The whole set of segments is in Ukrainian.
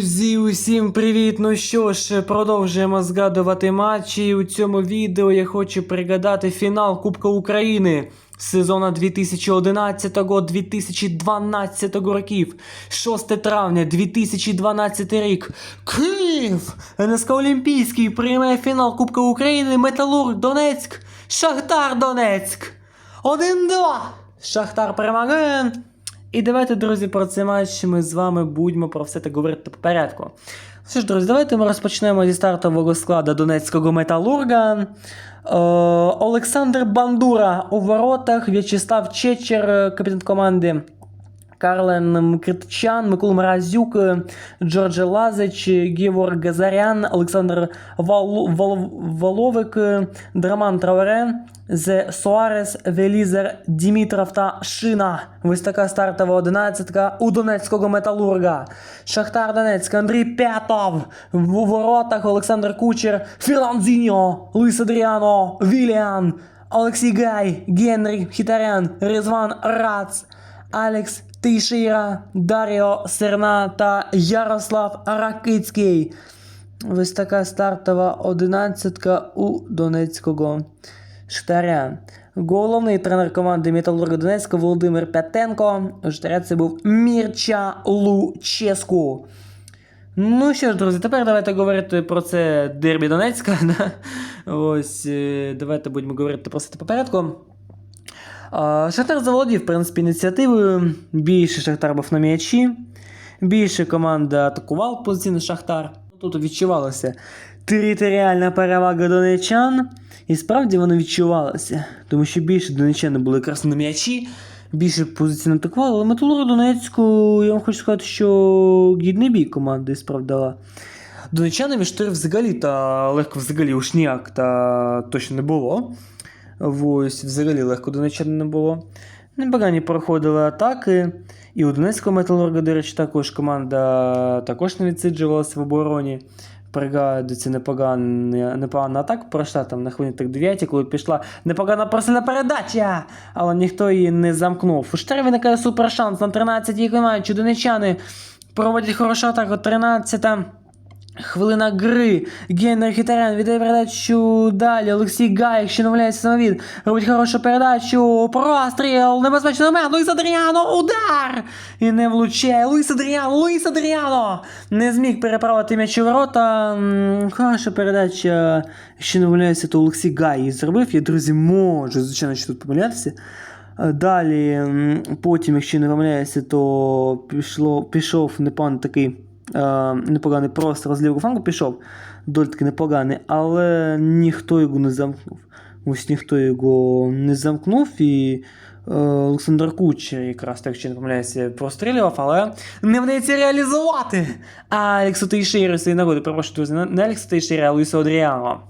Друзі, усім привіт! Ну що ж, продовжуємо згадувати матчі. У цьому відео я хочу пригадати фінал Кубка України сезону 2011-2012 років. 6 травня 2012 рік. Київ! НСК Олімпійський приймає фінал Кубка України Металург Донецьк. Шахтар Донецьк. 1-2. Шахтар перемагає. І давайте, друзі, про цей матч ми з вами будемо про все так говорити по порядку. Що ж, друзі, давайте ми розпочнемо зі стартового складу Донецького металурга. Е, Олександр Бандура у воротах, В'ячеслав Чечер, е, капітан команди. Карлен Мкритчан, Микола Мразюк, Джордже Лазич, Геворг Газарян, Олександр Вал... Вал... Воловик, Драман Трауре, Зе Суарес, Велізер, Дімітров та Шина. Ось така стартова одинадцятка у Донецького металурга. Шахтар Донецьк, Андрій П'ятов, в воротах Олександр Кучер, Фіранзіньо, Луїс Адріано, Віліан, Олексій Гай, Генрі Хітарян, Резван Рац, Алекс Тейшира, Даріо Серна та Ярослав Ракицький. Ось така стартова одинадцятка у Донецького Штаря. Головний тренер команди Металурга Донецька Володимир Пятенко. Штаря це був Мірча Луческу. Ну що ж, друзі, тепер давайте говорити про це Дербі Донецька. да? Ось, е, давайте будемо говорити про це по порядку. Шахтар заволодів, в принципі, ініціативою. Більше Шахтар був на м'ячі. Більше команда атакував позиційно Шахтар. Тут відчувалася територіальна перевага донечан. І справді воно відчувалося. Тому що більше донечани були якраз на м'ячі, більше позиційно атакували. Але Металург Донецьку, я вам хочу сказати, що гідний бій команди справдала. Донечанами штирів взагалі та легко взагалі уж ніяк та точно не було. Ось, взагалі легко донеччини не було. Непогані проходили атаки. І у Донецького металурга, до речі, також команда також не відсиджувалася в обороні. Пригадується непогана, непогана атака пройшла там на хвилині так 9, коли пішла непогана просильна передача, але ніхто її не замкнув. У Штері виникає супер шанс на 13-й матчі. Донечани проводять хорошу атаку 13-та. Хвилина гри. Генрих Хітарян віддає передачу далі. Олексій Гаєк, ще намовляється самовід. Робить хорошу передачу. Простріл. Небезпечний момент. Луїс Адріано. Удар! І не влучає. Луїс Адріано. Луїс Адріано. Не зміг переправити м'яч у ворота. Хороша передача. Ще не то Олексій Гай зробив. Я, друзі, можу, звичайно, що тут помилятися. Далі, потім, якщо не помиляюся, то пішло, пішов непоганий такий е, непоганий простір з лівого флангу пішов, доволі таки непоганий, але ніхто його не замкнув. Ось ніхто його не замкнув і е, Олександр Кучер якраз так, якщо не помиляюся, прострілював, але не вдається реалізувати. А Алексу Тейшері цієї нагоди, перепрошую, не- Алексу Тейшері, а Луїсу Адріано.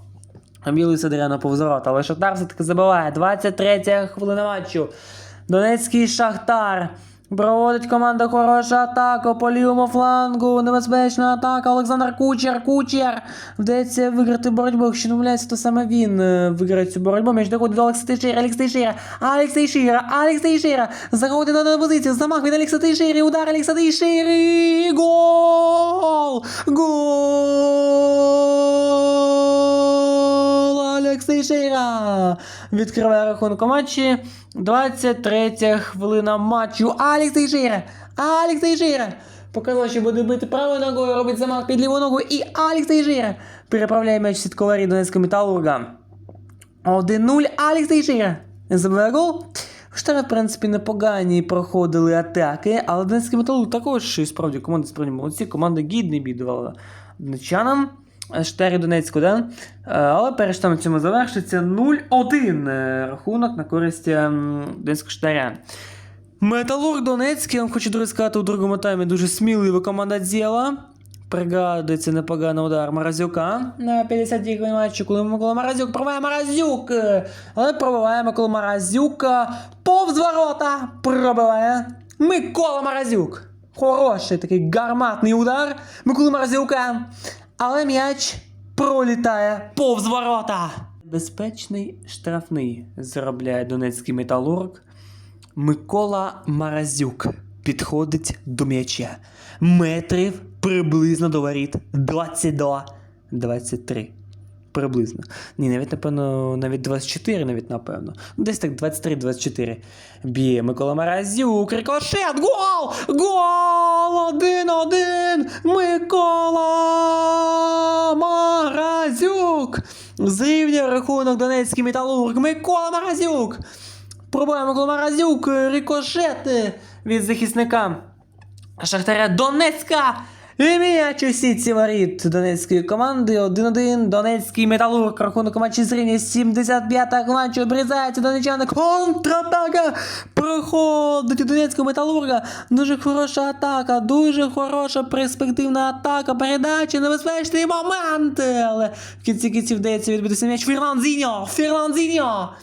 Білий Садряна повзорот, але Шахтар все-таки забиває. 23 хвилина матчу. Донецький Шахтар. Проводить команда хорошу атаку по лівому флангу. Небезпечна атака. Олександр Кучер. Кучер. Вдається виграти боротьбу. Якщо не помиляюся, то саме він е, виграє цю боротьбу. Між доходить до Олекса Тейшера. Алекс Тейшера. Алекс Тейшера. Алекс Тейшера. Заходить на позицію. Замах від Алекса Тейшери. Удар Алекса Тейшери. Гол! Гол! Тейшера відкриває рахунок у матчі. 23 хвилина матчу. Алекс Тейшера! Алекс Тейшера! Показав, що буде бити правою ногою, робить замах під ліву ногу. І Алекс Тейшера переправляє м'яч сітковарі Донецького металурга. 1-0 Алекс Тейшера. Забиває гол. Штари, в принципі, непогані проходили атаки, але Донецький металург також справді команда справді молодці. Команда гідний бій давала донечанам. Штарі Донецьку, да? Е, Але перш там цьому завершиться 0-1 е, рахунок на користь ем, Донецького штаря. Металург Донецький, я вам хочу друзі сказати, у другому таймі дуже смілива команда діла. Пригадується непоганий удар Морозюка на 50-й хвилині матчу, коли Микола Морозюк пробиває Морозюк. Але пробиває Микола Морозюк повз ворота. Пробиває Микола Морозюк. Хороший такий гарматний удар Миколи Морозюка. Але м'яч пролітає повз ворота. Безпечний штрафний заробляє донецький металург. Микола Маразюк підходить до м'яча. Метрів приблизно до воріт 22-23. Приблизно. Ні, навіть, напевно, навіть 24, навіть напевно. Десь так 23-24. Б'є Микола Маразюк, рикошет, гол! Гол! Один-один! Микола Маразюк! Зрівняв рахунок Донецький металург. Микола Маразюк! Пробує Микола Маразюк, рикошети від захисника Шахтаря Донецька. І м'яч у сітці воріт Донецької команди 1-1. Донецький металург. Рахунок матчі зрівня 75-та матчу обрізається донечани. Контратака проходить у Донецького металурга. Дуже хороша атака, дуже хороша перспективна атака. Передача, небезпечний момент. Але в кінці кінців вдається відбитися м'яч Фернандзіньо. Фернандзіньо.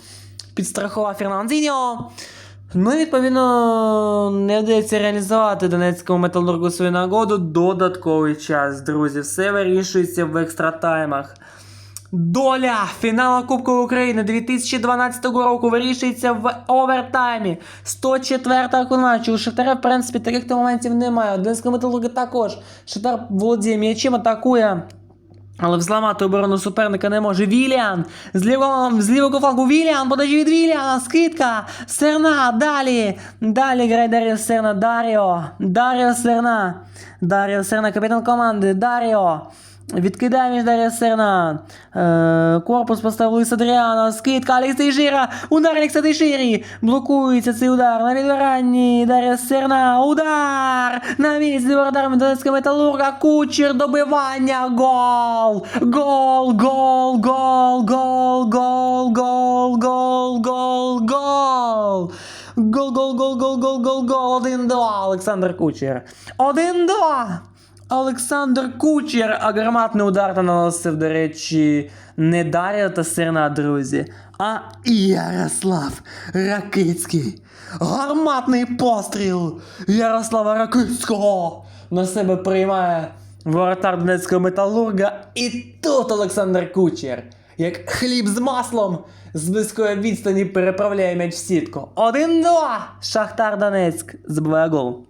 Підстрахував Фернандзіньо. Ну, і, відповідно, не вдається реалізувати Донецькому металургу свою нагоду. Додатковий час, друзі. Все вирішується в екстратаймах. Доля фіналу Кубку України 2012 року вирішується в овертаймі. 104 матчу. У Шахтаря, в принципі, таких моментів немає. Донецького металурга також. Шахтар володіє м'ячем, атакує. Але взламати оборону суперника не може. Віліан! З лівого, з лівого флангу Віліан! Подачі від Віліана! Скидка! Серна! Далі! Далі грає Даріо Серна. Даріо! Даріо Серна! Даріо Серна, капітан команди. Даріо! Відкидає між Даріо Серна. Е, корпус поставив Луїс Адріано. Скидка Алекс Тейшира. Удар Алекса Тейширі. Блокується цей удар. На відбиранні. Даріо Серна. Удар. На місці воротарами Донецького металурга. Кучер добивання. Гол. Гол. Гол. Гол. Гол. Гол. Гол. Гол. Гол. Гол. Гол, гол, гол, гол, гол, гол, гол. 1-2. Олександр Кучер. 1-2. Олександр Кучер, а гарматний удар наносив, до речі, не Дар'я та Серна, друзі, а Ярослав Ракицький. Гарматний постріл Ярослава Ракицького на себе приймає воротар Донецького металурга. І тут Олександр Кучер, як хліб з маслом, з близької відстані переправляє м'яч в сітку. 1-2. Шахтар Донецьк забиває гол.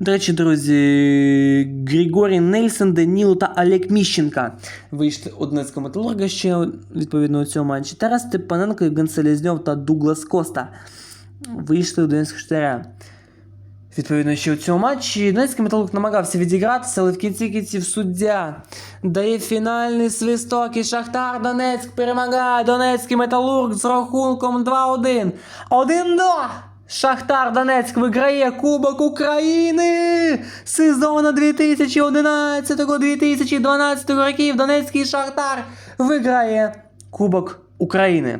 До речі, друзі, Григорій Нельсон, Даніло та Олег Міщенка вийшли у Донецького металурга ще відповідно у цьому матчі. Тарас Степаненко, Євген Селезньов та Дуглас Коста вийшли у Донецького штаря. Відповідно, ще у цьому матчі Донецький металург намагався відігратися, але в кінці кінців суддя дає фінальний свисток і Шахтар Донецьк перемагає Донецький металург з рахунком 2-1. 1-2! Шахтар Донецьк виграє Кубок України сезону 2011-2012 років. Донецький Шахтар виграє Кубок України.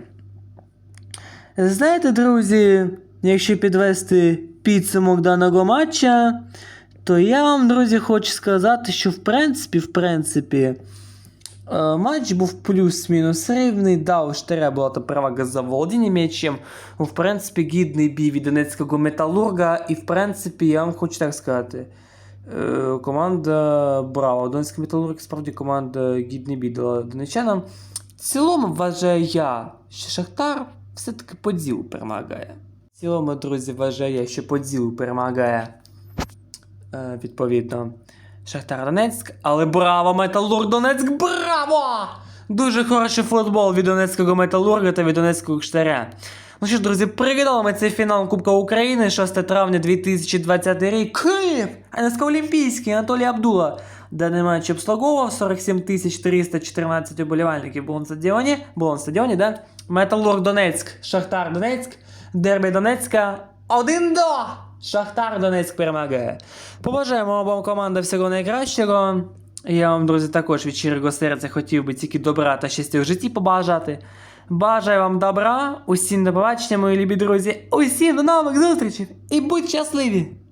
Знаєте, друзі, якщо підвести підсумок даного матча, то я вам, друзі, хочу сказати, що в принципі, в принципі, матч був плюс-мінус рівний. Да, у Штаря була та перевага за володіння м'ячем. В принципі, гідний бій від Донецького металурга. І в принципі, я вам хочу так сказати. е, Команда Браво. Донецький металург справді команда гідний бій дала донечанам. В цілому вважаю я, що Шахтар все-таки по перемагає. В цілому, друзі, вважаю я, що по ділу перемагає е, відповідно Шахтар Донецьк. Але браво, Металург Донецьк! Браво! Дуже хороший футбол від Донецького Металурга та від Донецького Штаря. Ну що ж, друзі, пригадали ми цей фінал Кубка України 6 травня 2020 рік. Київ! НСК Олімпійський Анатолій Абдула. Даний матч обслуговував 47 314 уболівальників було на стадіоні. Було на стадіоні, да? Металург Донецьк, Шахтар Донецьк, Дербі Донецька. 1 до! Шахтар Донецьк перемагає. Побажаємо обом командам всього найкращого. Я вам, друзі, також від щирого серця хотів би тільки добра та щастя в житті побажати. Бажаю вам добра, усім до побачення, мої любі друзі, усім до нових зустрічей і будь щасливі!